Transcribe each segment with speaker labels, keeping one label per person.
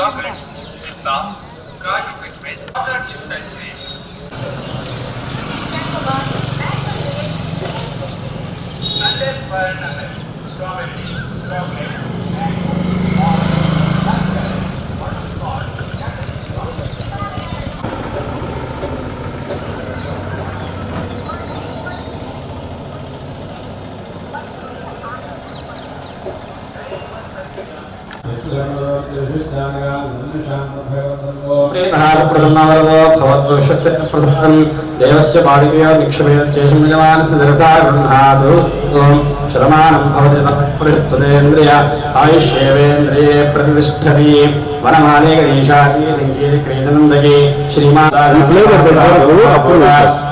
Speaker 1: 拿来拿 దేవస్య పాడికయో నిక్షమయోచ్చేషం యజమానస్య శిరసా గృహాతు ఓం శతమానం భవతి తత్పృష్టేంద్రియ ఆయుష్యేవేంద్రియే ప్రతిష్టతి వనమాలే గణేశాది లింగేది క్రీడనందగి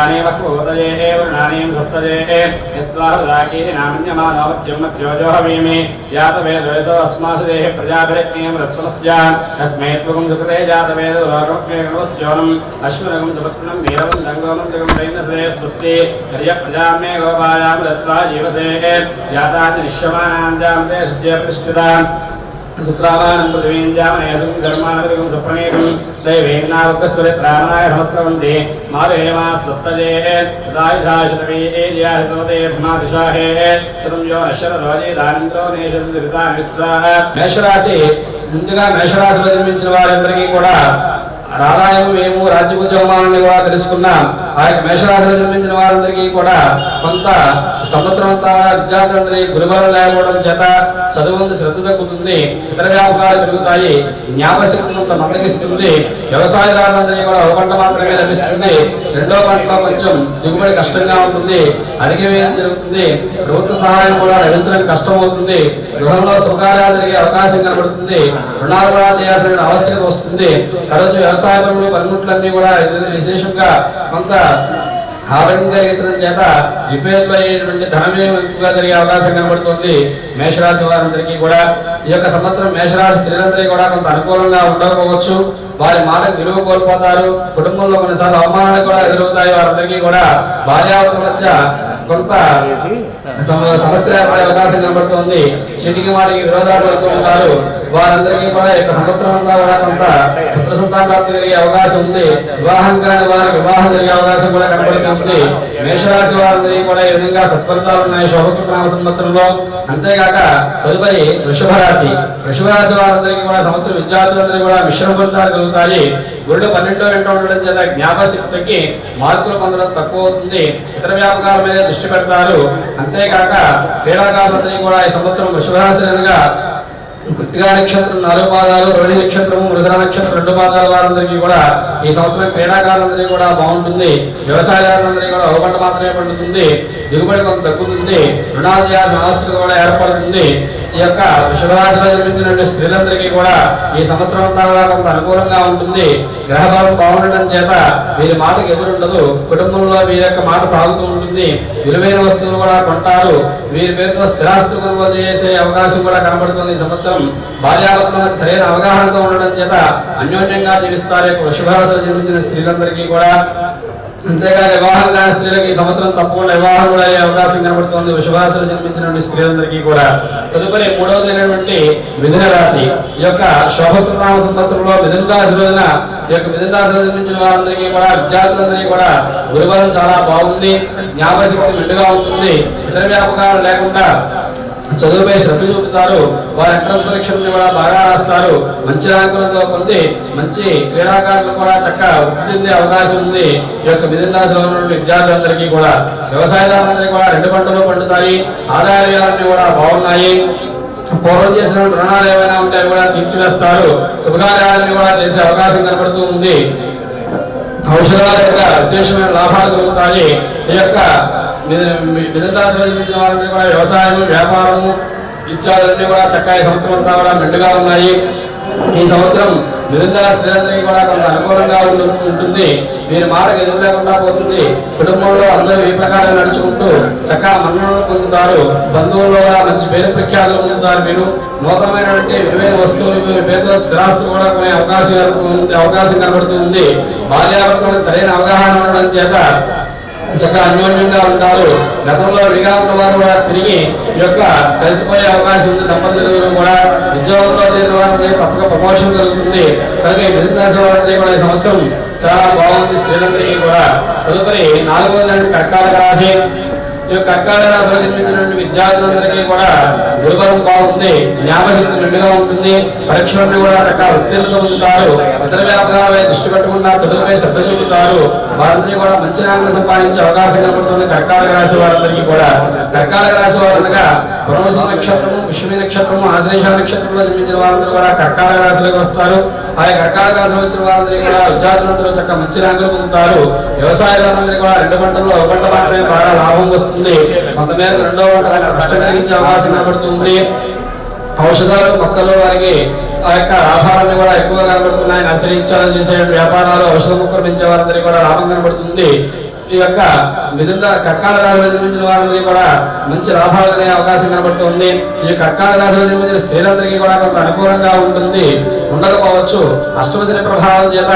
Speaker 1: वृणानीव कूतये वृणानीं सस्तये यस्त्वाहृदाकीर्नामन्यमानोज्जम्मध्योजोहवीमि जातवेदवेदोऽस्मासुदेः प्रजाभिरग्नेयं रत्नस्य तस्मै त्वगुं सुकृते जातवेदोलोकमेकमस्योनम् अश्वनगं सुपत्नं वीरवं रङ्गोमन्तकं वैन्दसे स्वस्ति। हर्यप्रजां मे गोपायां दत्त्वा जीवसे जातानि निश्यमानां जां ते सुजयप्रतिष्ठिताम् దత్వా జీవసే జాతాన్ని నిశ్యమానాం జామతే శుద్ధ్య ప్రతిష్ఠితాం స్వస్తజే దాయుధాశతవీ ఏజయాహితోతే శతం యో నేషరితా మేషరాశి ముందుగా మేషరాశిలో జన్మించిన వారందరికీ కూడా ఆదాయం మేము రాజ్యభుజమానాన్ని కూడా తెలుసుకున్నాం. ఆ యొక్క మేషరాశిలో జన్మించిన వారందరికీ కూడా కొంత సంవత్సరం అంతా విద్యార్థులందరి గురువారం లేకపోవడం చేత చదువు శ్రద్ధ తగ్గుతుంది ఇతర వ్యాపకాలు పెరుగుతాయి. జ్ఞాపశక్తులు మందగిస్తుంది. వ్యవసాయదారులందరికీ కూడా ఒక పంట మాత్రమే లభిస్తుంది. రెండో పంటలో కొంచెం దిగుబడి కష్టంగా ఉంటుంది. అడిగే జరుగుతుంది. ప్రభుత్వ సహాయం కూడా లభించడం కష్టం అవుతుంది గృహంలో సుఖాలు జరిగే అవకాశం కనబడుతుంది. రుణాలు కూడా చేయాల్సిన ఆవశ్యకత వస్తుంది. తరచు వ్యవసాయ పనులు పనిముట్లన్నీ కూడా విశేషంగా కొంత ఆరోగ్యం చేత విపేతులు అయ్యేటువంటి ధనమే ఎక్కువగా జరిగే అవకాశం కనబడుతుంది. మేషరాశి వారందరికీ కూడా ఈ యొక్క సంవత్సరం మేషరాశి స్త్రీలందరికీ కూడా కొంత అనుకూలంగా ఉండకపోవచ్చు. వారి మాట విలువ కోల్పోతారు. కుటుంబంలో కొన్నిసార్లు అవమానాలు కూడా ఎదురవుతాయి. వారందరికీ కూడా భార్యాభర్తల మధ్య కొంత సమస్య ఏర్పడే అవకాశం కనబడుతుంది. చిటికి వారికి విరోధాలు పడుతూ ఉంటారు. వారందరికీ కూడా యొక్క సంవత్సరం అంతా కొంత పుత్ర సంతాన ప్రాప్తి జరిగే అవకాశం ఉంది. వివాహం కాని వారికి వివాహం జరిగే అవకాశం కూడా కనబడుతుంది. మేషరాశి వారందరికీ కూడా ఈ విధంగా సత్ఫలితాలు ఉన్నాయి. శోభకృతనామ సంవత్సరంలో. అంతేకాక తదుపరి వృషభ రాశి వృషభ రాశి వారందరికీ కూడా సంవత్సరం విద్యార్థులందరికీ కూడా మిశ్రమ ఫలితాలు కలుగుతాయి. గురుడు పన్నెండో వెంట ఉండడం చేత జ్ఞాపశక్తికి మార్కులు పొందడం తక్కువ అవుతుంది. ఇతర వ్యాపకాల మీద దృష్టి పెడతారు. అంతేకాక క్రీడాకారులందరికీ కూడా ఈ సంవత్సరం వృషభరాశి అనగా కృతికా నక్షత్రం నాలుగు పాదాలు రోహిణి నక్షత్రము మృగర నక్షత్రం రెండు పాదాల వారందరికీ కూడా ఈ సంవత్సరం క్రీడాకారులందరికీ కూడా బాగుంటుంది. వ్యవసాయదారులందరికీ కూడా ఒక పంట మాత్రమే పండుతుంది దిగుబడి కొంత తగ్గుతుంది. రుణాలు చేయాల్సిన కూడా ఏర్పడుతుంది. ఈ యొక్క వృషభరాశిలో స్త్రీలందరికీ కూడా ఈ సంవత్సరం అంతా కూడా కొంత అనుకూలంగా ఉంటుంది. గ్రహభావం బాగుండటం చేత వీరి మాటకు ఎదురుండదు. కుటుంబంలో వీరి యొక్క మాట సాగుతూ ఉంటుంది. విలువైన వస్తువులు కూడా కొంటారు. వీరి పేరుతో స్థిరాస్తు కొనుగోలు చేసే అవకాశం కూడా కనబడుతుంది ఈ సంవత్సరం. భార్యాభర్తల సరైన అవగాహనతో ఉండడం చేత అన్యోన్యంగా జీవిస్తారు. యొక్క వృషభరాశిలో జన్మించిన స్త్రీలందరికీ కూడా అంతేగా వివాహం కాని స్త్రీలకు ఈ సంవత్సరం తప్పకుండా వివాహం కూడా అయ్యే అవకాశం కనబడుతుంది. వృషభరాశిలో జన్మించినటువంటి స్త్రీలందరికీ కూడా. తదుపరి మూడవదైనటువంటి మిథున రాశి. ఈ యొక్క శోభకృతామ సంవత్సరంలో మిథున రాశి రోజున ఈ యొక్క మిథున రాశి జన్మించిన వారందరికీ కూడా విద్యార్థులందరికీ కూడా గురువారం చాలా బాగుంది. జ్ఞాపశక్తి మెండుగా ఉంటుంది. ఇతర వ్యాపకాలు లేకుండా చదువుపై శ్రద్ధ చూపుతారు. వారి ఎంట్రన్స్ పరీక్షలను కూడా బాగా రాస్తారు. మంచి ర్యాంకులతో పొంది మంచి క్రీడాకారులు కూడా చక్కగా వృద్ధి అవకాశం ఉంది. ఈ యొక్క మిథున రాశిలో విద్యార్థులందరికీ కూడా వ్యవసాయదారులందరికీ కూడా రెండు పంటలు పండుతాయి. ఆదాయ వ్యయాలన్నీ కూడా బాగున్నాయి. పూర్వం చేసిన రుణాలు ఏమైనా ఉంటే అవి కూడా తీర్చివేస్తారు. శుభకార్యాలన్నీ కూడా చేసే అవకాశం కనబడుతూ ఉంది. ఔషధాల యొక్క విశేషమైన లాభాలు కలుగుతాయి. ఈ యొక్క విధంగా వారిని కూడా వ్యవసాయం వ్యాపారము ఇత్యాదులన్నీ కూడా చక్కగా సంవత్సరం అంతా కూడా మెండుగా ఉన్నాయి. ఈ సంవత్సరం నిరంతర స్త్రీలందరికీ కూడా కొంత అనుకూలంగా ఉంటుంది. మీరు మాటకు ఎదురు లేకుండా పోతుంది. కుటుంబంలో అందరూ ఈ ప్రకారం నడుచుకుంటూ చక్కగా మన్ననలు పొందుతారు. బంధువుల్లో కూడా మంచి పేరు ప్రఖ్యాతులు పొందుతారు మీరు. నూతనమైనటువంటి విలువైన వస్తువులు మీరు పేరుతో స్థిరాస్తులు కూడా కొనే అవకాశం కలుగుతుంది- అవకాశం కనబడుతుంది బాల్యావస్థలకు సరైన అవగాహన ఉండడం చేత చక్కగా అన్యోన్యంగా ఉంటారు. గతంలో విగాంత వారు కూడా తిరిగి ఈ యొక్క కలిసిపోయే అవకాశం ఉంది. దంపతులు కూడా ఉద్యోగంలో లేని వారికి తప్పక ప్రమోషన్ కలుగుతుంది కనుక ఈ బిజినెస్ వారికి కూడా ఈ సంవత్సరం చాలా బాగుంది. స్త్రీలందరికీ కూడా తదుపరి నాలుగవ కర్కాటక రాశి. ఈ యొక్క కర్కాటక రాశిలో జన్మించినటువంటి విద్యార్థులందరికీ కూడా గురుబలం బాగుంది. జ్ఞాపశక్తి నిండుగా ఉంటుంది. పరీక్షలను కూడా చక్కగా ఉత్తీర్ణులు ఉంటారు. ఇతర వ్యాపారాలపై దృష్టి పెట్టకుండా చదువుపై శ్రద్ధ చూపుతారు. వారందరికీ కూడా మంచి ర్యాంకులు సంపాదించే అవకాశం కనపడుతుంది. కర్కాటక రాశి వారందరికీ కూడా. కర్కాటక రాశి వారు అనగా పునరుస నక్షత్రము విష్ణు నక్షత్రము ఆశ్లేష నక్షత్రంలో జన్మించిన వారందరూ కూడా కర్కాటక రాశిలోకి వస్తారు. ఆ కర్కాటక రాశిలో వచ్చిన వారందరికీ కూడా విద్యార్థులందరూ చక్కగా మంచి ర్యాంకులు పొందుతారు. వ్యవసాయదారులందరికీ కూడా రెండు పంటల్లో ఒక పంట మాత్రమే బాగా లాభం వస్తుంది. కొంతమేర రెండో పంట కష్టం కలిగించే అవకాశం కనబడుతుంది ఔషధాలు మొక్కలు వారికి ఆ యొక్క లాభాలన్నీ కూడా ఎక్కువగా కనబడుతున్నాయని ఆశ్రయించాలని చేసే వ్యాపారాలు ఔషధ మొక్కలు పెంచే వారందరికీ కూడా లాభం కనబడుతుంది. ఈ యొక్క మిథున కర్కాల రాశిలో జన్మించిన వారందరికీ కూడా మంచి లాభాలు అనే అవకాశం కనబడుతుంది. ఈ కర్కాల రాశిలో జన్మించిన స్త్రీలందరికీ కూడా కొంత అనుకూలంగా ఉంటుంది. ఉండకపోవచ్చు. అష్టమ ప్రభావం చేత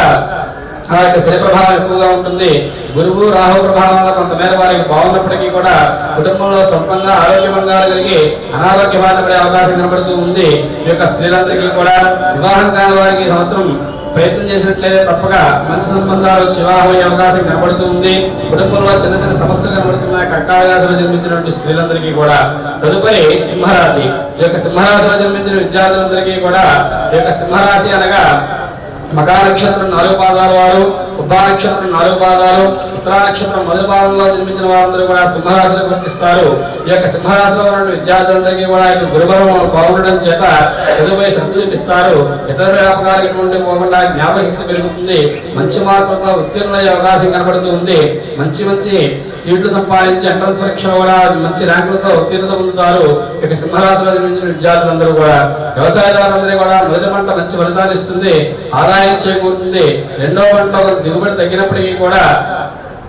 Speaker 1: ఆ యొక్క శని ప్రభావం ఎక్కువగా ఉంటుంది. గురువు రాహు ప్రభావం కొంతమేర వారికి బాగున్నప్పటికీ కూడా కుటుంబంలో స్వల్పంగా ఆరోగ్యభంగా కలిగి అనారోగ్య బాధపడే పడే అవకాశం కనబడుతూ ఉంది. ఈ యొక్క స్త్రీలందరికీ కూడా వివాహం కాని వారికి సంవత్సరం ప్రయత్నం చేసినట్లయితే తప్పక మంచి సంబంధాలు వచ్చి వివాహం అయ్యే అవకాశం కనబడుతూ ఉంది. కుటుంబంలో చిన్న చిన్న సమస్యలు కనబడుతున్నాయి. కర్కాటకాశలో జన్మించినటువంటి స్త్రీలందరికీ కూడా. తదుపరి సింహరాశి. ఈ యొక్క సింహరాశిలో జన్మించిన విద్యార్థులందరికీ కూడా ఈ యొక్క సింహరాశి అనగా మకా నక్షత్రం నాలుగు పాదాల వారు ఉబ్బా నక్షత్రం నాలుగు పాదాలు ఉత్తరా నక్షత్రం మొదటి పాదంలో జన్మించిన వారందరూ కూడా సింహరాశిలో గుర్తిస్తారు ఈ యొక్క సింహరాశిలో ఉన్న విద్యార్థులందరికీ కూడా యొక్క గురుబలం బాగుండడం చేత చదువుపై శ్రద్ధ చూపిస్తారు. ఇతర వ్యాపకాలకు ఎటువంటి పోకుండా జ్ఞాపకశక్తి పెరుగుతుంది. మంచి మార్పులతో ఉత్తీర్ణమయ్యే అవకాశం కనబడుతూ ఉంది. మంచి మంచి సీట్లు సంపాదించి ఎంట్రన్స్ పరీక్ష కూడా మంచి ర్యాంకులతో ఉత్తీర్ణత పొందుతారు. ఇక సింహరాశిలో జన్మించిన విద్యార్థులందరూ కూడా వ్యవసాయదారులందరూ కూడా మొదటి పంట మంచి ఫలితాలు ఇస్తుంది. ఆదాయం చేకూరుతుంది. రెండో పంటలో దిగుబడి తగ్గినప్పటికీ కూడా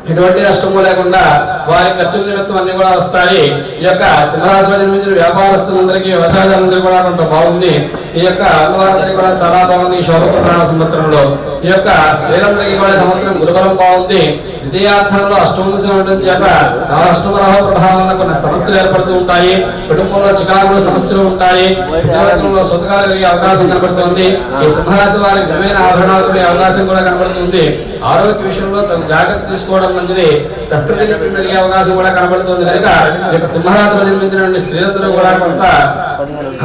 Speaker 1: ఎటువంటి నష్టము లేకుండా వారి ఖర్చుల నిమిత్తం అన్ని కూడా వస్తాయి. ఈ యొక్క సింహరాజులో జన్మించిన వ్యాపారస్తులందరికీ వ్యవసాయదారులందరూ కూడా కొంత బాగుంది. ఈ యొక్క అమ్మవారి కూడా చాలా బాగుంది. ఈ శోభప్రధాన సంవత్సరంలో ఈ యొక్క స్త్రీలందరికీ కూడా సంవత్సరం గురుబలం బాగుంది. ద్వితీయార్థంలో అష్టమదశ ఉండడం చేత అష్టమ అష్టమరాహ ప్రభావం వల్ల కొన్ని సమస్యలు ఏర్పడుతూ ఉంటాయి. కుటుంబంలో చికాకులు సమస్యలు ఉంటాయి. విద్యావర్గంలో సుతకాలు కలిగే అవకాశం కనబడుతుంది. ఈ సింహరాశి వారి ఘనమైన ఆభరణాలు కొనే అవకాశం కూడా కనబడుతుంది. ఆరోగ్య విషయంలో తను జాగ్రత్త తీసుకోవడం మంచిది. శస్త్రచికిత్స జరిగే అవకాశం కూడా కనబడుతుంది. కనుక ఇక యొక్క సింహరాశిలో జన్మించినటువంటి స్త్రీలందరూ కూడా కొంత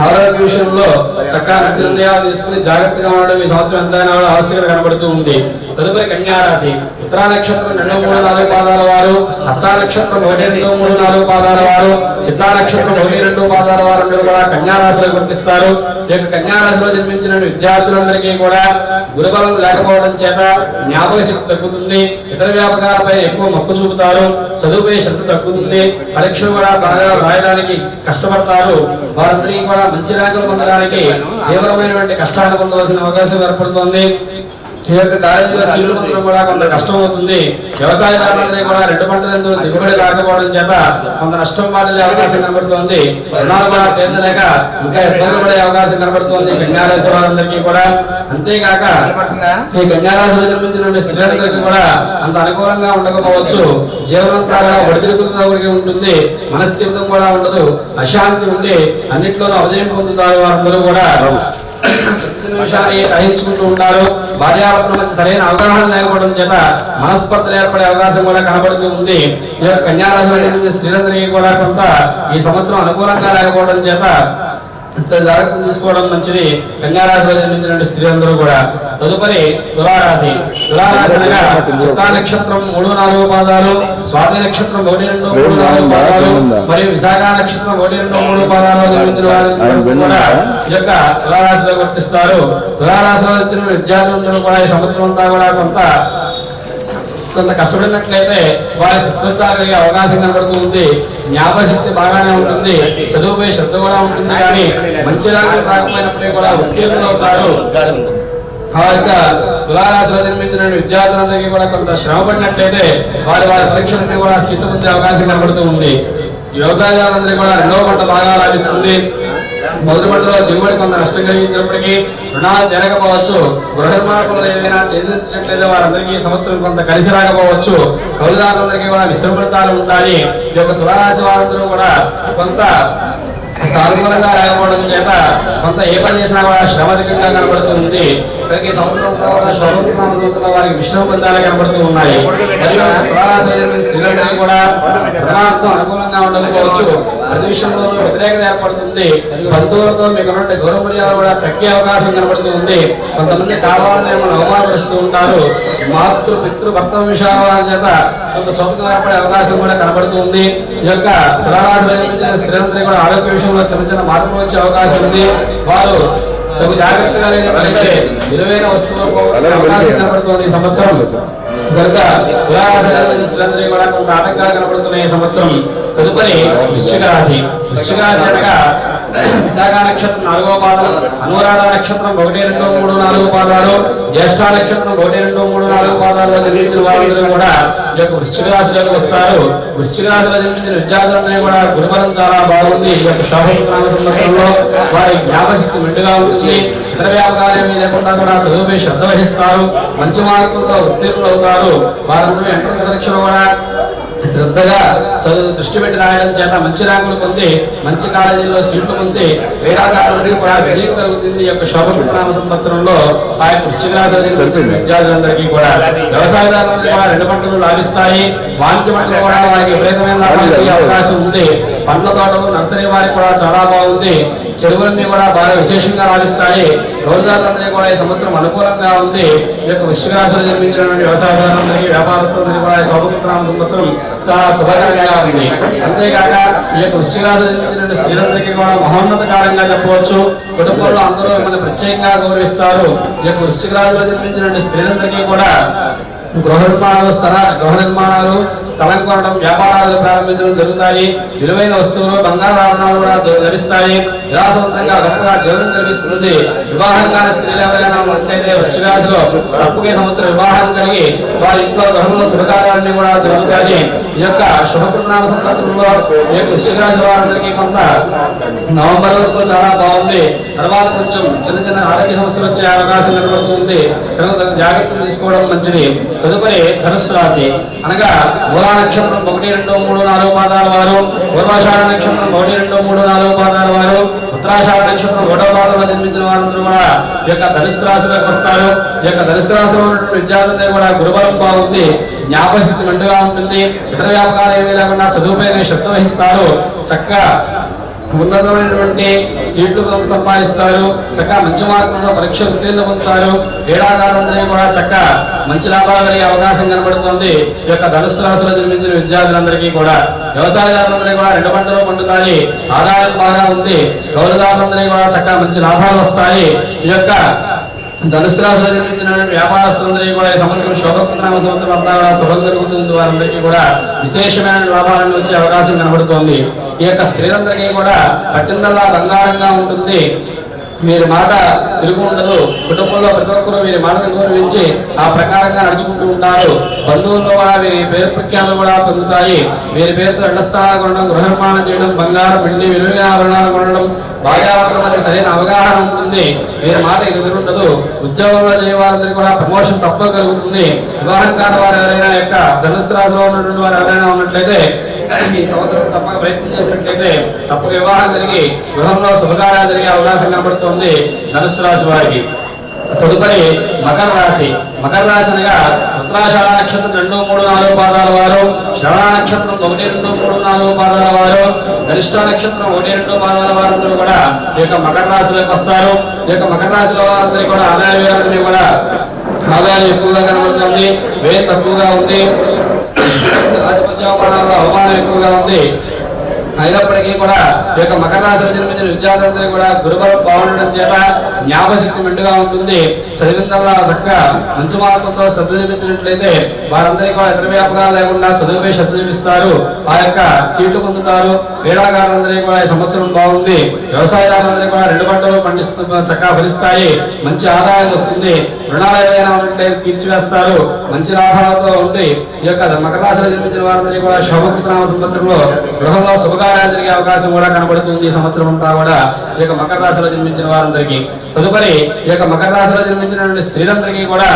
Speaker 1: ఆరోగ్య విషయంలో చక్కగా నచ్చిన తీసుకుని జాగ్రత్తగా ఉండడం ఈ సంవత్సరం ఎంతైనా కూడా ఆవశ్యకత కనబడుతూ ఉంది. తదుపరి కన్యారాశి. ఉత్తరా నక్షత్రం రెండు మూడు నాలుగు పాదాల వారు హస్తా నక్షత్రం ఒకటి రెండు మూడు నాలుగు పాదాల వారు చిత్తా నక్షత్రం ఒకటి రెండు పాదాల వారు అందరూ కూడా కన్యారాశిలో గుర్తిస్తారు ఈ యొక్క కన్యారాశిలో జన్మించిన విద్యార్థులందరికీ కూడా గురుబలం లేకపోవడం చేత జ్ఞాపక శక్తి తగ్గుతుంది. ఇతర వ్యాపకాలపై ఎక్కువ మక్కు చూపుతారు. చదువుపై శ్రద్ధ తగ్గుతుంది. పరీక్షలు కూడా బాగా రాయడానికి కష్టపడతారు. వారందరికీ కూడా మంచి ర్యాంకులు పొందడానికి తీవ్రమైనటువంటి కష్టాలు పొందవలసిన అవకాశం ఏర్పడుతుంది. ఈ యొక్క కూడా కొంత కష్టం అవుతుంది. వ్యవసాయదారులందరికీ కూడా రెండు పంటల ఎందు దిగుబడి రాకపోవడం చేత కొంత నష్టం పాలే అవకాశం కనబడుతోంది. రుణాలు కూడా తీర్చలేక ఇంకా ఇబ్బంది పడే అవకాశం కనబడుతోంది. కన్యారాశి వారందరికీ కూడా. అంతేకాక ఈ కన్యారాశిలో జన్మించిన స్త్రీలందరికీ కూడా అంత అనుకూలంగా ఉండకపోవచ్చు. జీవనంతాగా ఒడిదిరుగులుగా ఉంటుంది. మనస్థిమితం కూడా ఉండదు. అశాంతి ఉండి అన్నిట్లోనూ అభయం పొందుతారు వారందరూ కూడా. ప్రతి గ్రహించుకుంటూ ఉంటారు. భార్యాభర్తల మధ్య సరైన అవగాహన లేకపోవడం చేత మనస్పర్ధలు ఏర్పడే అవకాశం కూడా కనబడుతూ ఉంది. ఈ యొక్క కన్యారాశిలో జన్మించిన కూడా కొంత ఈ సంవత్సరం అనుకూలంగా లేకపోవడం చేత ఇంత జాగ్రత్తలు తీసుకోవడం మంచిది. కన్యారాశిలో జన్మించిన స్త్రీలందరూ కూడా. తదుపరి తులారాశి. తులారాశి అనగా చిత్తా నక్షత్రం మూడు నాలుగు పాదాలు స్వాతి నక్షత్రం ఒకటి రెండు మూడు నాలుగు పాదాలు మరియు విశాఖ నక్షత్రం ఒకటి రెండు మూడు పాదాలు జన్మించిన వారు కూడా ఈ యొక్క తులారాశిలో గుర్తిస్తారు తులారాశిలో వచ్చిన విద్యార్థులందరూ కూడా ఈ సంవత్సరం అంతా కూడా కొంత కొంత కష్టపడినట్లయితే వారి సత్ఫలితాలు అవకాశం కనబడుతూ ఉంది జ్ఞాపశక్తి బాగానే ఉంటుంది. చదువుపై శ్రద్ధ కూడా ఉంటుంది కానీ మంచి ర్యాంకులు రాకపోయినప్పటికీ కూడా ఉత్తీర్ణులు అవుతారు. ఆ యొక్క తులారాశిలో జన్మించిన విద్యార్థులందరికీ కూడా కొంత శ్రమ పడినట్లయితే వారి వారి పరీక్షలన్నీ కూడా సీట్లు పొందే అవకాశం కనబడుతూ ఉంది. వ్యవసాయదారులందరికీ కూడా రెండవ పంట బాగా లాభిస్తుంది. మొదటి పంటలో దిగుబడి కొంత నష్టం కలిగించినప్పటికీ రుణాలు తీరకపోవచ్చు గృహ నిర్మాణాలు ఏదైనా చేయించినట్లయితే వారందరికీ సంవత్సరం కొంత కలిసి రాకపోవచ్చు. కౌలుదారులందరికీ కూడా మిశ్రమ ఉంటాయి. ఈ యొక్క తులారాశి వారందరూ కూడా కొంత సానుకూలంగా లేకపోవడం చేత కొంత ఏ పని చేసినా కూడా శ్రమ అధికంగా కనబడుతుంది ప్రతి సంవత్సరం కూడా శోభకృష్ణ వారికి విష్ణు బంధాలు కనబడుతూ ఉన్నాయి. మరియు తులారాశిలో స్త్రీలందరికీ కూడా రుణార్థం అనుకూలంగా ఉండకపోవచ్చు. ప్రతి విషయంలో వ్యతిరేకత ఏర్పడుతుంది. బంధువులతో మీకు ఉన్నటువంటి గౌరవ మర్యాద కూడా తగ్గే అవకాశం కనబడుతుంది. కొంతమంది కావాలని మనం అవమానపరుస్తూ ఉంటారు. మాతృ పితృ భర్త విషయాల చేత కొంత సౌకర్యం ఏర్పడే అవకాశం కూడా కనబడుతుంది. ఈ యొక్క తులారాశిలో స్త్రీలందరికీ కూడా ఆరోగ్య విషయంలో చిన్న చిన్న మార్పులు వచ్చే అవకాశం ఉంది. వారు తగు జాగ్రత్తగా విలువైన కనబడుతుంది సంవత్సరం. కనుక తులారాశి స్త్రీలందరికీ కూడా కొంత ఆటంకాలు కనబడుతున్నాయి ఈ సంవత్సరం. తదుపరి వృశ్చిక రాశి. వృశ్చిక రాశి అనగా విశాఖ నక్షత్రం నాలుగో అనురాధ నక్షత్రం ఒకటి రెండు మూడు నాలుగు పాదాలు జ్యేష్ఠ నక్షత్రం ఒకటి రెండు మూడు నాలుగు పాదాల్లో జన్మించిన వారందరూ కూడా యొక్క వృశ్చిక రాశిలోకి వస్తారు. వృశ్చిక రాశిలో జన్మించిన విద్యార్థులందరూ కూడా గురుబలం చాలా బాగుంది. ఈ యొక్క సందర్భంలో వారి జ్ఞాపశక్తి మెండుగా ఉంటుంది. ఇతర వ్యాపకాలేమీ లేకుండా కూడా చదువుపై శ్రద్ధ వహిస్తారు. మంచి మార్కులతో ఉత్తీర్ణులు అవుతారు వారందరూ ఎంట్రన్స్ పరీక్షలు కూడా శ్రద్ధగా చదువు దృష్టి పెట్టి రాయడం చేత మంచి ర్యాంకులు పొంది మంచి కాలేజీల్లో సీట్లు పొంది క్రీడాకారులకి కూడా విజయం కలుగుతుంది యొక్క శోభకృతనామ సంవత్సరంలో. ఆ యొక్క విద్యార్థులందరికీ కూడా వ్యవసాయదారులందరికీ కూడా రెండు పంటలు లాభిస్తాయి. వాణిజ్య పంటలు కూడా వారికి విపరీతమైన అవకాశం ఉంది. పండ్ల తోటలు నర్సరీ వారికి కూడా చాలా బాగుంది. చెరువులన్నీ కూడా బాగా విశేషంగా రాణిస్తాయి. గౌరవదారులందరికీ కూడా ఈ సంవత్సరం అనుకూలంగా ఉంది. ఈ యొక్క వృశ్చిక రాశిలో జన్మించినటువంటి వ్యవసాయదారులందరికీ వ్యాపారస్తులందరికీ కూడా ఈ సంవత్సరం చాలా శుభకరంగా ఉంది. అంతేకాక ఈ యొక్క వృశ్చిక రాశిలో స్త్రీలందరికీ కూడా మహోన్నత కాలంగా చెప్పవచ్చు. కుటుంబంలో అందరూ మిమ్మల్ని ప్రత్యేకంగా గౌరవిస్తారు. ఈ యొక్క వృశ్చిక రాశిలో స్త్రీలందరికీ కూడా గృహ నిర్మాణాలు స్థల గృహ నిర్మాణాలు స్థలం కొనడం వ్యాపారాలు ప్రారంభించడం జరుగుతాయి. విలువైన వస్తువులు బంగారు ఆభరణాలు కూడా ధరిస్తాయి విలాసవంతంగా గొప్పగా జీవనం కలిగిస్తుంది. వివాహం కాని స్త్రీలు ఎవరైనా వృష్టిరాశిలో తప్పుకే సంవత్సరం వివాహం కలిగి వారి ఇంట్లో గృహంలో శుభకార్యాలన్నీ కూడా జరుగుతాయి. ఈ యొక్క శుభకృనామ సందర్భంలో ఈ యొక్క వృష్టిరాశి వారందరికీ కొంత నవంబర్ వరకు చాలా బాగుంది. తర్వాత కొంచెం చిన్న చిన్న ఆరోగ్య సమస్యలు వచ్చే అవకాశం కనబడుతుంది కనుక జాగ్రత్తలు తీసుకోవడం మంచిది. తదుపరి ధనుసు రాశి. అనగా మూలా నక్షత్రం ఒకటి రెండు మూడు నాలుగు పాదాల వారు. పూర్వాషాఢ నక్షత్రం ఒకటి రెండు మూడు నాలుగు పాదాల వారు. ఉత్తరాషాఢ నక్షత్రం ఒకటో పాదంలో జన్మించిన వారందరూ కూడా ఈ యొక్క ధనుసు రాశిలోకి వస్తారు. ఈ యొక్క ధనుసు రాశిలో ఉన్నటువంటి విద్యార్థులందరూ కూడా గురుబలం బాగుంది జ్ఞాపశక్తి మెండుగా ఉంటుంది. ఇతర వ్యాపకాలు ఏమీ లేకుండా చదువుపైన శ్రద్ధ వహిస్తారు. చక్కగా ఉన్నతమైనటువంటి సీట్లు సంపాదిస్తారు చక్కగా మంచి మార్గంలో పరీక్ష ఉత్తీర్ణ పొందుతారు. క్రీడాకారులందరికీ కూడా చక్కగా మంచి లాభాలు కలిగే అవకాశం కనబడుతుంది. ఈ యొక్క ధనుసు రాశిలో జన్మించిన విద్యార్థులందరికీ కూడా వ్యవసాయదారులందరికీ కూడా రెండు పంటలు పండుతాయి. ఆదాయం బాగా ఉంది. గౌరవదారులందరికీ కూడా చక్కగా మంచి లాభాలు వస్తాయి. ఈ యొక్క ధనుసు రాశిలో జన్మించిన వ్యాపారస్తులందరికీ కూడా ఈ సంవత్సరం శోభకృతనామ సంవత్సరం అంతా కూడా శుభం జరుగుతుంది. వారందరికీ కూడా విశేషమైన లాభాలను వచ్చే అవకాశం కనబడుతోంది. ఈ యొక్క స్త్రీలందరికీ కూడా పట్టిందల్లా బంగారంగా ఉంటుంది. మీరు మాట తిరుగు ఉండదు. కుటుంబంలో ప్రతి ఒక్కరూ వీరి మాటను గౌరవించి ఆ ప్రకారంగా నడుచుకుంటూ ఉంటారు. బంధువుల్లో కూడా వీరి పేరు ప్రఖ్యాతులు కూడా పొందుతాయి. వీరి పేరుతో రెండు స్థానాలు కొనడం గృహ నిర్మాణం చేయడం బంగారం వెండి విలువైన ఆభరణాలు కొనడం భార్యాభర్తల మధ్య సరైన అవగాహన ఉంటుంది. వీరి మాట ఎదురుండదు ఉద్యోగంలో చేయ వారందరికీ కూడా ప్రమోషన్ తక్కువ కలుగుతుంది. వివాహం కాని వారు ఎవరైనా యొక్క ధనుసు రాశిలో ఉన్నటువంటి వారు ఎవరైనా ఉన్నట్లయితే ఈ సంవత్సరం తప్పక ప్రయత్నం చేసినట్లయితే తప్పక వివాహం జరిగి గృహంలో శుభకార్యాలు జరిగే అవకాశం కనబడుతోంది ధనుసు రాశి వారికి. తదుపరి మకర రాశి. మకర రాశి అనగా ఉత్తరాషాఢ నక్షత్రం రెండు మూడు నాలుగు పాదాల వారు శ్రవణ నక్షత్రం ఒకటి రెండు మూడు నాలుగు పాదాల వారు గరిష్ట నక్షత్రం ఒకటి రెండు పాదాల వారందరూ కూడా ఈ యొక్క మకర రాశిలోకి వస్తారు. ఈ యొక్క మకర రాశిలో వారందరికీ కూడా ఆదాయ వ్యయాలన్నీ కూడా ఆదాయం ఎక్కువగా కనబడుతుంది. వ్యయం తక్కువగా ఉంది. రాజపత్యావమానాల్లో అవమానం ఎక్కువగా ఉంది. అయినప్పటికీ కూడా ఈ యొక్క మకర రాశిలో జన్మించిన విద్యార్థులందరూ కూడా గురుబలం బాగుండడం చేత జ్ఞాపశక్తి మెండుగా ఉంటుంది. చదివిందల్లా చక్కగా మంచి మార్గంతో శ్రద్ధ చూపించినట్లయితే వారందరికీ కూడా ఇతర వ్యాపకాలు లేకుండా చదువుపై శ్రద్ధ చూపిస్తారు ఆ యొక్క సీట్లు పొందుతారు. క్రీడాకారులందరికీ కూడా ఈ సంవత్సరం బాగుంది. వ్యవసాయదారులందరికీ కూడా రెండు పంటలు పండిస్తు చక్కగా ఫలిస్తాయి. మంచి ఆదాయం వస్తుంది. రుణాలు ఏదైనా ఉంటే తీర్చివేస్తారు. మంచి లాభాలతో ఉండి ఈ యొక్క మకర జన్మించిన వారందరికీ కూడా శోభకృతనామ సంవత్సరంలో గృహంలో శుభకార్యాలు జరిగే అవకాశం కూడా కనబడుతుంది ఈ సంవత్సరం అంతా కూడా. ఈ యొక్క మకర రాశిలో జన్మించిన వారందరికీ. తదుపరి ఈ యొక్క మకర రాశిలో జన్మించినటువంటి స్త్రీలందరికీ కూడా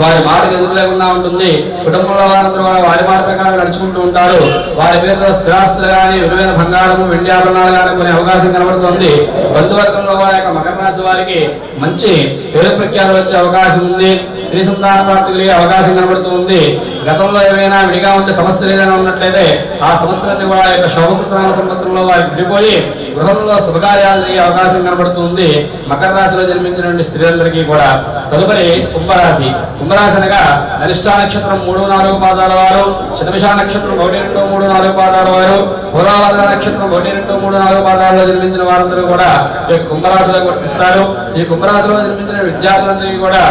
Speaker 1: వారి మాటకు ఎదురు లేకుండా ఉంటుంది. కుటుంబంలో వారందరూ కూడా వారి మాట ప్రకారం నడుచుకుంటూ ఉంటారు. వారి పేరుతో స్థిరాస్తులు కానీ విలువైన బంగారము వెండి ఆభరణాలు కానీ కొనే అవకాశం కనబడుతుంది. బంధువర్గంలో కూడా యొక్క మకర రాశి వారికి మంచి పేరు ప్రఖ్యాతులు వచ్చే అవకాశం ఉంది. స్త్రీ సంతాన ప్రాప్తి కలిగే అవకాశం కనబడుతూ ఉంది గతంలో ఏమైనా విడిగా ఉండే సమస్యలు ఏదైనా ఉన్నట్లయితే ఆ సమస్యలన్నీ కూడా యొక్క శోభకృతనామ సంవత్సరంలో వారికి విడిపోయి గృహంలో శుభకార్యాలు జరిగే అవకాశం కనబడుతుంది. మకర రాశిలో జన్మించినటువంటి స్త్రీలందరికీ కూడా తదుపరి కుంభరాశి. కుంభరాశి అనగా ధనిష్ట నక్షత్రం మూడు నాలుగు పాదాల వారు శతమిషా నక్షత్రం ఒకటి రెండు మూడు నాలుగు పాదాల వారు పూర్వాభద్ర నక్షత్రం ఒకటి రెండు మూడు నాలుగు పాదాలలో జన్మించిన వారందరూ కూడా ఈ కుంభరాశిలో వర్తిస్తారు. ఈ కుంభరాశిలో జన్మించిన విద్యార్థులందరికీ కూడా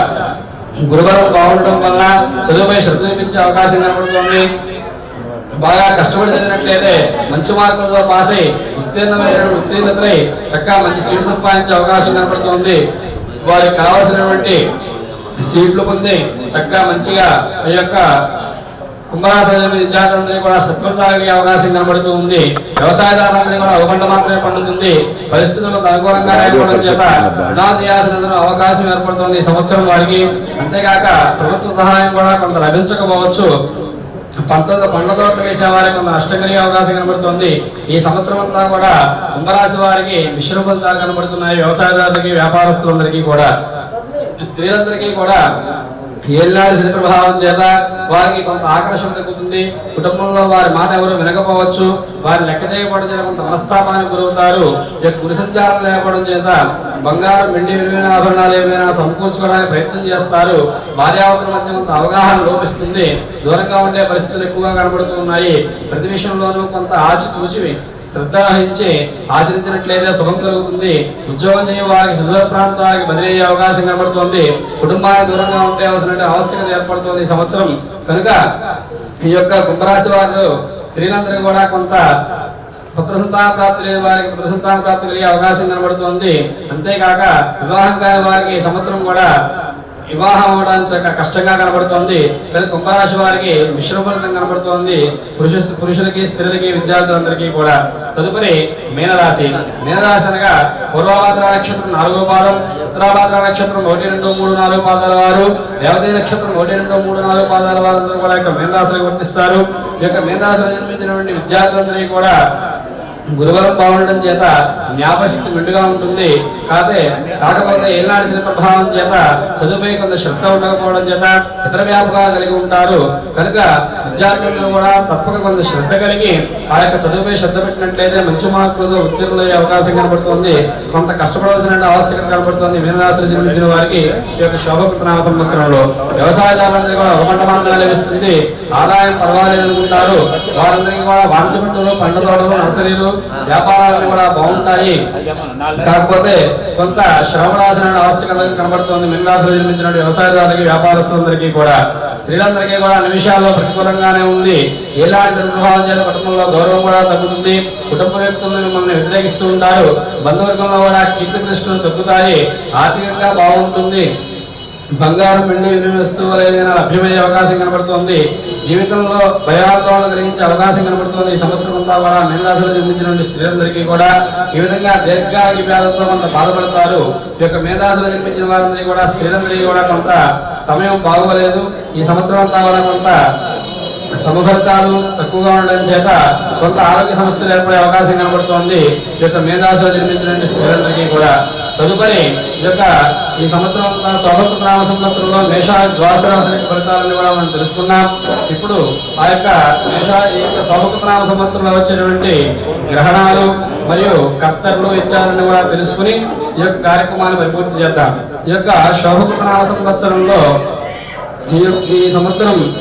Speaker 1: గురుబలం బాగుండటం వల్ల చదువుపై శ్రద్ధ చూపించే అవకాశం కనబడుతుంది. బాగా కష్టపడి చదివినట్లయితే మంచి మార్కులతో పాస్ అయి ఉత్తీర్ణమైన ఉత్తీర్ణతలై చక్కగా మంచి సీటు సంపాదించే అవకాశం కనబడుతుంది వారికి కావాల్సినటువంటి సీట్లు పొంది చక్కగా మంచిగా ఈ యొక్క కుంభరాశి విద్యార్థులందరికీ కూడా సత్ఫలితాలు అవకాశం కనబడుతూ ఉంది. వ్యవసాయదారులందరినీ కూడా అవగంట మాత్రమే పండుతుంది. పరిస్థితులకు అనుకూలంగా లేకపోవడం చేత రుణాలు చేయాల్సిన అవకాశం ఏర్పడుతుంది సంవత్సరం వారికి. అంతేకాక ప్రభుత్వ సహాయం కూడా కొంత లభించకపోవచ్చు. పంతొమ్మిది పండ్ల తోటలు వేసిన వారికి ఉన్న నష్టం అవకాశం కనబడుతుంది. ఈ సంవత్సరం అంతా కూడా కుంభరాశి వారికి మిశ్రమ ఫలితాలు కనబడుతున్నాయి. వ్యవసాయదారులకి వ్యాపారస్తులందరికీ కూడా. స్త్రీలందరికీ కూడా ఏళ్ళనాడు శని ప్రభావం చేత వారికి కొంత ఆకర్షణ తగ్గుతుంది కుటుంబంలో వారి మాట ఎవరు వినకపోవచ్చు. వారి లెక్క చేయబడడం చేత కొంత మనస్తాపానికి గురవుతారు. ఈ గురి సంచారం లేకపోవడం చేత బంగారం వెండి విలువైన ఆభరణాలు ఏమైనా సమకూర్చుకోవడానికి ప్రయత్నం చేస్తారు. భార్యావతుల మధ్య కొంత అవగాహన లోపిస్తుంది. దూరంగా ఉండే పరిస్థితులు ఎక్కువగా కనబడుతున్నాయి ప్రతి విషయంలోనూ కొంత ఆచితూచి శ్రద్ధ వహించి ఆచరించినట్లయితే శుభం కలుగుతుంది. ఉద్యోగం చేయ వారికి సుదూర ప్రాంతాలకు బదిలీ అయ్యే అవకాశం కనబడుతోంది. కుటుంబానికి దూరంగా ఉండే అవసరం ఆవశ్యకత ఏర్పడుతోంది ఈ సంవత్సరం. కనుక ఈ యొక్క కుంభరాశి వారు స్త్రీలందరూ కూడా కొంత పుత్ర సంతాన ప్రాప్తి లేని వారికి పుత్ర సంతాన ప్రాప్తి కలిగే అవకాశం కనబడుతోంది. అంతేకాక వివాహం కాని వారికి సంవత్సరం కూడా వివాహం అవడానికి కష్టంగా కనబడుతోంది. కుంభరాశి వారికి మిశ్రఫలితం కనబడుతోంది. పురుష పురుషులకి స్త్రీలకి విద్యార్థులందరికీ కూడా. తదుపరి మీనరాశి. మీనరాశి అనగా పూర్వభాద్ర నక్షత్రం నాలుగో పాదం ఉత్తరాభాద్ర నక్షత్రం ఒకటి రెండు మూడు నాలుగు పాదాల వారు రేవతి నక్షత్రం ఒకటి రెండు మూడు నాలుగు పాదాల వారందరూ కూడా యొక్క మీనరాశులకు వర్తిస్తారు ఈ యొక్క మీనరాశిలో జన్మించినటువంటి విద్యార్థులందరికీ కూడా గురుబలం బాగుండడం చేత జ్ఞాపశక్తి మెండుగా ఉంటుంది. కాదే కాకపోతే ఏనాడు శని ప్రభావం చేత చదువుపై కొంత శ్రద్ధ ఉండకపోవడం చేత ఇతర వ్యాపకాలు కలిగి ఉంటారు. కనుక విద్యార్థులను కూడా తప్పక కొంత శ్రద్ధ కలిగి ఆ యొక్క చదువుపై శ్రద్ధ పెట్టినట్లయితే మంచి మార్కులతో ఉత్తీర్ణులయ్యే అవకాశం కనబడుతుంది. కొంత కష్టపడవలసిన ఆవశ్యకత కనబడుతుంది. మీనరాశులు జన్మించిన వారికి ఈ యొక్క శోభకృతనామ సంవత్సరంలో. వ్యవసాయదారులందరికీ కూడా అవమంట మార్గం లభిస్తుంది. ఆదాయం పర్వాలేదు అనుకుంటారు. వారందరికీ కూడా వాణిజ్య పంటలు పండ్ల తోటలు నర్సరీలు వ్యాపారాలు కూడా బాగుంటాయి. కాకపోతే కొంత శ్రమరాశన ఆవశ్యకత కనబడుతోంది. మిన్నరాశులు జన్మించిన వ్యవసాయదారులకి వ్యాపారస్తులందరికీ కూడా. స్త్రీలందరికీ కూడా అన్ని విషయాల్లో ప్రతికూలంగానే ఉంది. ఎలాంటి దుర్భావం చేత కుటుంబంలో గౌరవం కూడా తగ్గుతుంది. కుటుంబ వ్యక్తులు మిమ్మల్ని వ్యతిరేకిస్తూ ఉంటారు. బంధువర్గంలో కూడా కీర్తి ప్రశ్నలు తగ్గుతాయి ఆర్థికంగా బాగుంటుంది. బంగారం వెండి వస్తువులు ఏదైనా లభ్యమయ్యే అవకాశం కనబడుతోంది. జీవితంలో భయాందోళన కలిగించే అవకాశం కనబడుతుంది. ఈ సంవత్సరం అంతా కూడా మేనరాశులు జన్మించిన స్త్రీలందరికీ కూడా ఈ విధంగా దీర్ఘాగి వ్యాధులతో కొంత బాధపడతారు. ఈ యొక్క మేనరాశులు జన్మించిన వారందరికీ కూడా స్త్రీలందరికీ కూడా కొంత సమయం బాగోలేదు. ఈ సంవత్సరం అంతా కూడా కొంత సమఫలితాలు తక్కువగా ఉండడం చేత కొంత ఆరోగ్య సమస్యలు ఏర్పడే అవకాశం కనబడుతోంది. ఈ యొక్క మేధాశులు జన్మించిన స్త్రీలందరికీ కూడా. తదుపరి ఈ యొక్క ఈ సంవత్సరం అంతా స్వభక్త నామ సంవత్సరంలో మేష ద్వాదశ రాశి ఫలితాలను కూడా మనం తెలుసుకున్నాం. ఇప్పుడు ఆ యొక్క మేష ఈ యొక్క స్వభక్త నామ సంవత్సరంలో వచ్చేటువంటి గ్రహణాలు మరియు కత్తర్లు ఇచ్చారని కూడా తెలుసుకుని ఈ యొక్క కార్యక్రమాన్ని పరిపూర్తి చేద్దాం. ఈ యొక్క శోభకృత నామ సంవత్సరంలో ఈ యొక్క- ఈ సంవత్సరం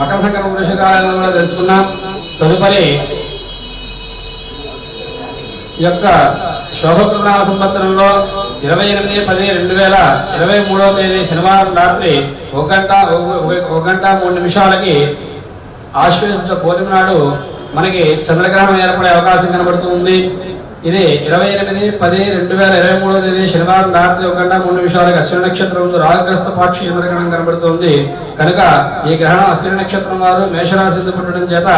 Speaker 1: మకర వృషకాలను కూడా తెలుసుకున్నాం తదుపరి యొక్క శోభకృష్ణ సంవత్సరంలో ఇరవై ఎనిమిది పది రెండు వేల ఇరవై మూడవ తేదీ శనివారం రాత్రి ఒక గంట ఒక- ఒక గంట మూడు నిమిషాలకి ఆశ్వేష పూర్ణిమ నాడు మనకి చంద్రగ్రహణం ఏర్పడే అవకాశం కనబడుతుంది ఇది ఇరవై ఎనిమిది పది రెండు వేల ఇరవై మూడో తేదీ శనివారం రాత్రి ఒక గంట మూడు నిమిషాలకు అశ్విని నక్షత్రం ముందు రాగగ్రస్త పాక్షి చంద్రగ్రహణం కనబడుతుంది. కనుక ఈ గ్రహణం అశ్విని నక్షత్రం వారు మేషరాశి పుట్టడం చేత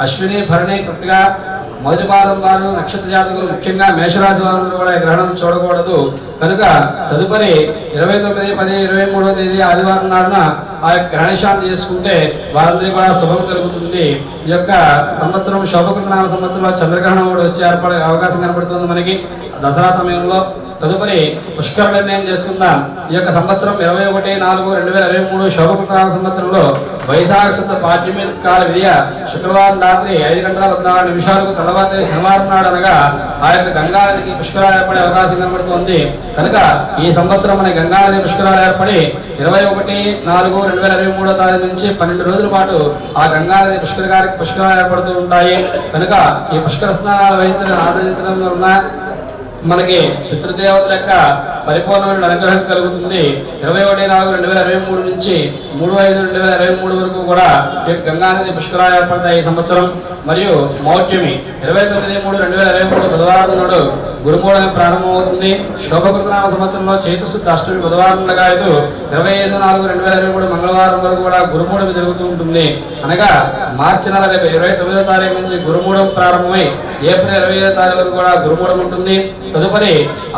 Speaker 1: అశ్విని భరణి కృతిగా మొదటి పాదం వారు నక్షత్ర జాతకులు ముఖ్యంగా మేషరాశి వారు కూడా గ్రహణం చూడకూడదు. కనుక తదుపరి ఇరవై తొమ్మిది పది ఇరవై మూడో తేదీ ఆదివారం నాడున ఆ యొక్క గ్రహణశాంతి చేసుకుంటే వారందరికీ కూడా శుభం కలుగుతుంది. ఈ యొక్క సంవత్సరం శోభకృతనామ సంవత్సరంలో చంద్రగ్రహణం కూడా వచ్చే ఏర్పడే అవకాశం కనబడుతుంది మనకి. దసరా సమయంలో తదుపరి పుష్కర నిర్ణయం చేసుకుందాం. ఈ యొక్క సంవత్సరం ఇరవై ఒకటి నాలుగు రెండు వేల ఇరవై మూడు శోభకృత సంవత్సరంలో వైశాఖ శుద్ధ పాడ్యమి కాల శుక్రవారం రాత్రి ఐదు గంటల పద్నాలుగు నిమిషాలకు తర్వాత శనివారం నాడు అనగా ఆ యొక్క గంగానదికి పుష్కరాలు ఏర్పడే అవకాశం కనబడుతోంది. కనుక ఈ సంవత్సరం మన గంగానది పుష్కరాలు ఏర్పడి ఇరవై ఒకటి నాలుగు రెండు వేల ఇరవై మూడో తారీఖు నుంచి పన్నెండు రోజుల పాటు ఆ గంగానది పుష్కర గారికి పుష్కరాలు ఏర్పడుతూ ఉంటాయి. కనుక ఈ పుష్కర స్నానాలు వహించడం ఆదరించడం వలన మనకి పితృదేవతల యొక్క పరిపూర్ణమైన అనుగ్రహం కలుగుతుంది. ఇరవై ఒకటి నాలుగు రెండు వేల ఇరవై మూడు నుంచి మూడు ఐదు రెండు వేల ఇరవై మూడు వరకు కూడా గంగానది పుష్కరాలు ఏర్పడతాయి ఈ సంవత్సరం. మరియు మౌఢ్యమి ఇరవై తొమ్మిది మూడు రెండు వేల ఇరవై మూడు బుధవారం నాడు గురుమూలం ప్రారంభమవుతుంది. శోభకృతనామ సంవత్సరంలో చైతశుద్ధ అష్టమి బుధవారం లగాయదు ఇరవై ఐదు నాలుగు రెండు వేల ఇరవై మూడు మంగళవారం వరకు కూడా గురుమూడం జరుగుతూ ఉంటుంది. అనగా మార్చి నెల రేపు ఇరవై తొమ్మిదో తారీఖు నుంచి గురుమూడం ప్రారంభమై ఏప్రిల్ ఇరవై ఐదో తారీఖు వరకు కూడా గురుమూడం ఉంటుంది. తదుపరి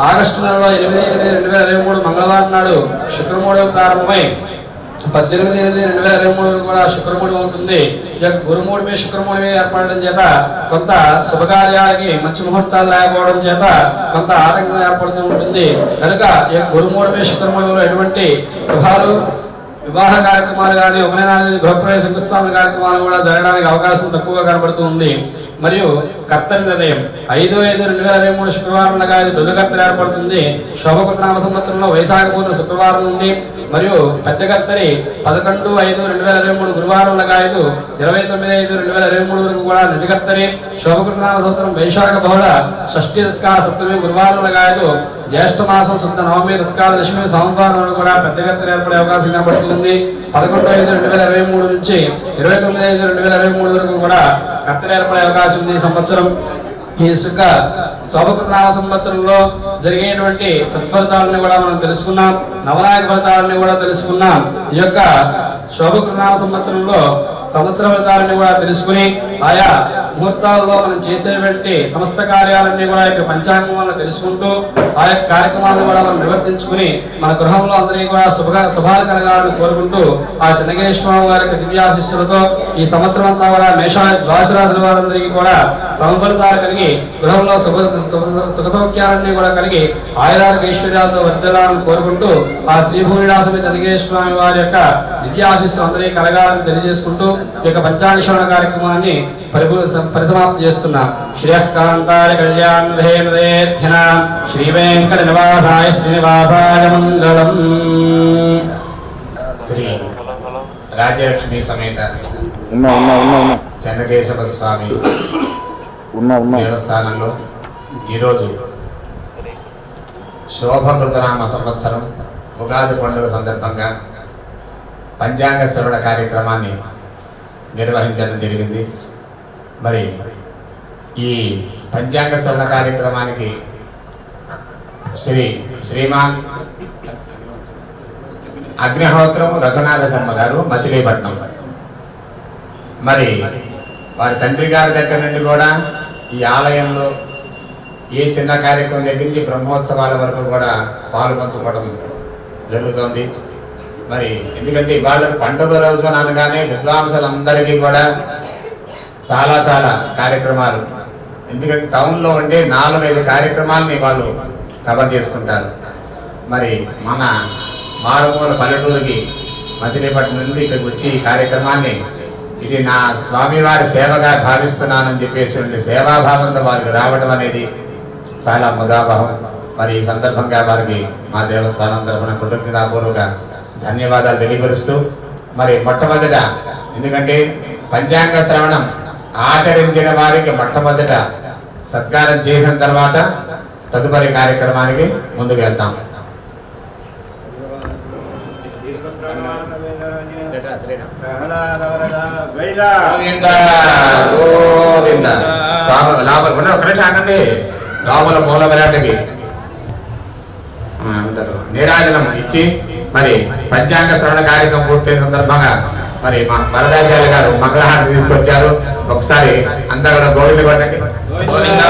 Speaker 1: ఆగస్టు నెలలో ఎనిమిది ఎనిమిది రెండు వేల ఇరవై మూడు మంగళవారం నాడు శుక్రమూడం ప్రారంభమై పద్దెనిమిది ఎనిమిది రెండు వేల ఇరవై మూడు కూడా శుక్రమూడి ఉంటుంది ఈ యొక్క గురుమూడి మీద శుక్రమూడి ఏర్పడడం చేత కొంత శుభకార్యాలకి మంచి ముహూర్తాలు లేకపోవడం చేత కొంత ఆటంకం ఏర్పడుతూ ఉంటుంది. కనుక ఈ యొక్క గురుమూడి మీద శుక్రమూడిలో ఎటువంటి శుభాలు వివాహ కార్యక్రమాలు కానీ ఉపనయనాది గృహప్రవేశ శంకుస్థాపన కార్యక్రమాలు కూడా జరగడానికి అవకాశం తక్కువగా కనబడుతూ ఉంది. మరియు కర్తరి నిర్ణయం. ఐదు ఐదు రెండు వేల ఇరవై మూడు శుక్రవారం అనగా ఇది దుర్గకర్తరి ఏర్పడుతుంది. శోభకృత నామ సంవత్సరంలో వైశాఖ పూర్ణ శుక్రవారం నుండి మరియు పెద్ద కర్తరి పదకొండు ఐదు రెండు వేల ఇరవై మూడు గురువారం లగాయదు ఇరవై తొమ్మిది ఐదు రెండు వేల ఇరవై మూడు వరకు కూడా నిజకర్తరి శోభకృత నామ సంవత్సరం వైశాఖ బహుళ షష్ఠి తత్కాల సప్తమి గురువారం లగాయదు జ్యేష్ఠ మాసం శుద్ధ నవమి రుత్కాల దశమి సోమవారం కూడా పెద్ద కర్తరి ఏర్పడే అవకాశం కనబడుతుంది. పదకొండు ఐదు రెండు వేల ఇరవై మూడు నుంచి ఇరవై తొమ్మిది ఐదు రెండు వేల ఇరవై మూడు వరకు కూడా కర్తరి ఏర్పడే అవకాశం ఉంది సంవత్సరం. ఈ యొక్క సంవత్సరంలో జరిగేటువంటి సత్ఫలితాలను కూడా మనం తెలుసుకున్నాం నవనాయక ఫలితాలను కూడా తెలుసుకున్నాం. ఈ యొక్క శోభకృత సంవత్సరంలో సంవత్సర ఫలితాలను కూడా తెలుసుకుని ఆయా ముహూర్తాల్లో మనం చేసేటువంటి సమస్త కార్యాలన్నీ కూడా ఈ యొక్క పంచాంగం వల్ల తెలుసుకుంటూ ఆ యొక్క కార్యక్రమాలను కూడా మనం నిర్వర్తించుకుని మన గృహంలో అందరికీ కూడా శుభ శుభాలు కలగాలని కోరుకుంటూ ఆ చెన్నగేశ్వర గారి యొక్క దివ్యాశిష్యులతో ఈ సంవత్సరం అంతా కూడా మేషా ద్వాసరాజుల వారందరికీ కూడా సమఫలితాలు కలిగి గృహంలో శుభ శుభ- సుఖ సౌఖ్యాలన్నీ కూడా కలిగి ఆయురారోగ్య ఐశ్వర్యాలతో వర్ధిల్లాలని కోరుకుంటూ ఆ శ్రీ భూమినాథమి చెన్నగేశ్వర వారి యొక్క దివ్యాశిస్సులు అందరికీ కలగాలని తెలియజేసుకుంటూ ఈ యొక్క పంచాంగశ్రవణ కార్యక్రమాన్ని పరిసమాప్తి చేస్తున్నాం. శ్రేయకాంతాయ కళ్యాణ శ్రీ వెంకట నివాసాయ శ్రీనివాసాయ మంగళం.
Speaker 2: శ్రీ రాజ్యలక్ష్మి సమేత చంద్రకేశవ స్వామి దేవస్థానంలో ఈరోజు శోభకృతనామ సంవత్సరం ఉగాది పండుగ సందర్భంగా పంచాంగ శ్రవణ కార్యక్రమాన్ని నిర్వహించడం జరిగింది. మరి ఈ పంచాంగ శ్రవణ కార్యక్రమానికి శ్రీ శ్రీమాన్ అగ్నిహోత్రం రఘునాథ శర్మ గారు మచిలీపట్నం. మరి వారి తండ్రి గారి దగ్గర నుండి కూడా ఈ ఆలయంలో ఏ చిన్న కార్యక్రమం దగ్గర నుంచి బ్రహ్మోత్సవాల వరకు కూడా పాలు పంచుకోవడం జరుగుతోంది. మరి ఎందుకంటే ఇవాళ పండుగ రోజు అనగానే విద్వాంసులందరికీ కూడా చాలా చాలా కార్యక్రమాలు. ఎందుకంటే టౌన్లో ఉండే నాలుగైదు కార్యక్రమాలని వాళ్ళు కవర్ చేసుకుంటారు. మరి మన మారుమూల పల్లెటూరుకి మచిలీపట్నం నుండి ఇక్కడికి వచ్చి ఈ కార్యక్రమాన్ని ఇది నా స్వామివారి సేవగా భావిస్తున్నానని చెప్పేసి ఉండే సేవాభావంతో వారికి రావడం అనేది చాలా ముదాభావం మరి ఈ సందర్భంగా వారికి మా దేవస్థానం తరఫున కృతజ్ఞతాపూర్వక ధన్యవాదాలు తెలియపరుస్తూ మరి మొట్టమొదట ఎందుకంటే పంచాంగ శ్రవణం ఆచరించిన వారికి మొట్టమొదట సత్కారం చేసిన తర్వాత
Speaker 3: తదుపరి కార్యక్రమానికి ముందుకు వెళ్తాం. గోవింద. లోపల ఉన్న ఒక నిమిషం ఆగండి. లోపల మూల విరాటకి నీరాజనం ఇచ్చి మరి పంచాంగ శ్రవణ కార్యక్రమం పూర్తయిన సందర్భంగా మరి మా వరదాచార్య గారు మంగళహారతి తీసుకొచ్చారు. ఒకసారి అంతా కూడా గోవింద పట్టండి గోవింద గోవింద.